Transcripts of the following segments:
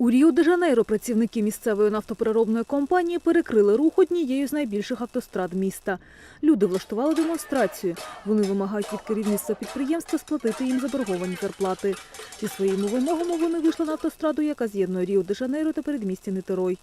У Ріо-де-Жанейро працівники місцевої нафтопереробної компанії перекрили рух однією з найбільших автострад міста. Люди влаштували демонстрацію. Вони вимагають від керівництва підприємства сплатити їм заборговані зарплати. Зі своїми вимогами вони вийшли на автостраду, яка з'єднує Ріо-де-Жанейро та передмістя Нитерой.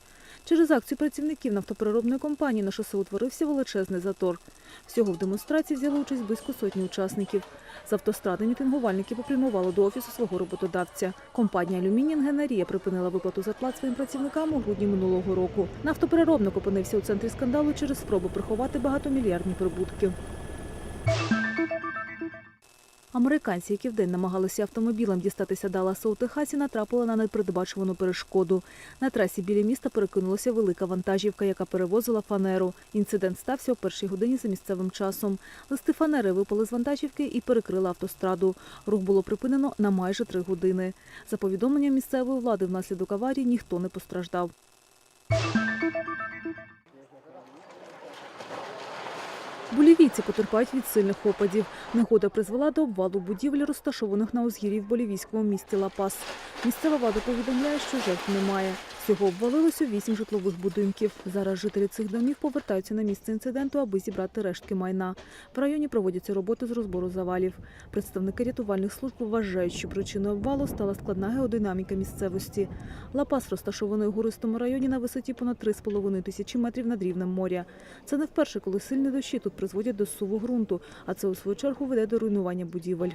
Через акцію працівників нафтопереробної компанії на шосе утворився величезний затор. Всього в демонстрації взяли участь близько сотні учасників. З автостради мітингувальники попрямували до офісу свого роботодавця. Компанія «Алюмінієнгенерія» припинила виплату зарплат своїм працівникам у грудні минулого року. Нафтопереробник опинився у центрі скандалу через спробу приховати багатомільярдні прибутки. Американці, які вдень намагалися автомобілем дістатися Далласа у Техасі, натрапили на непередбачувану перешкоду. На трасі біля міста перекинулася велика вантажівка, яка перевозила фанеру. Інцидент стався о першій годині за місцевим часом. Листи фанери випали з вантажівки і перекрили автостраду. Рух було припинено на майже три години. За повідомленням місцевої влади, внаслідок аварії ніхто не постраждав. Болівійці потерпають від сильних опадів. Негода призвела до обвалу будівель, розташованих на узгір'ї в болівійському місті Ла-Пас. Місцева влада повідомляє, що жертв немає. Всього обвалилося вісім житлових будинків. Зараз жителі цих домів повертаються на місце інциденту, аби зібрати рештки майна. В районі проводяться роботи з розбору завалів. Представники рятувальних служб вважають, що причиною обвалу стала складна геодинаміка місцевості. Ла-Пас розташований у гористому районі на висоті понад 3,5 тисячі метрів над рівнем моря. Це не вперше, коли сильні дощі тут призводять до суву ґрунту, а це у свою чергу веде до руйнування будівель.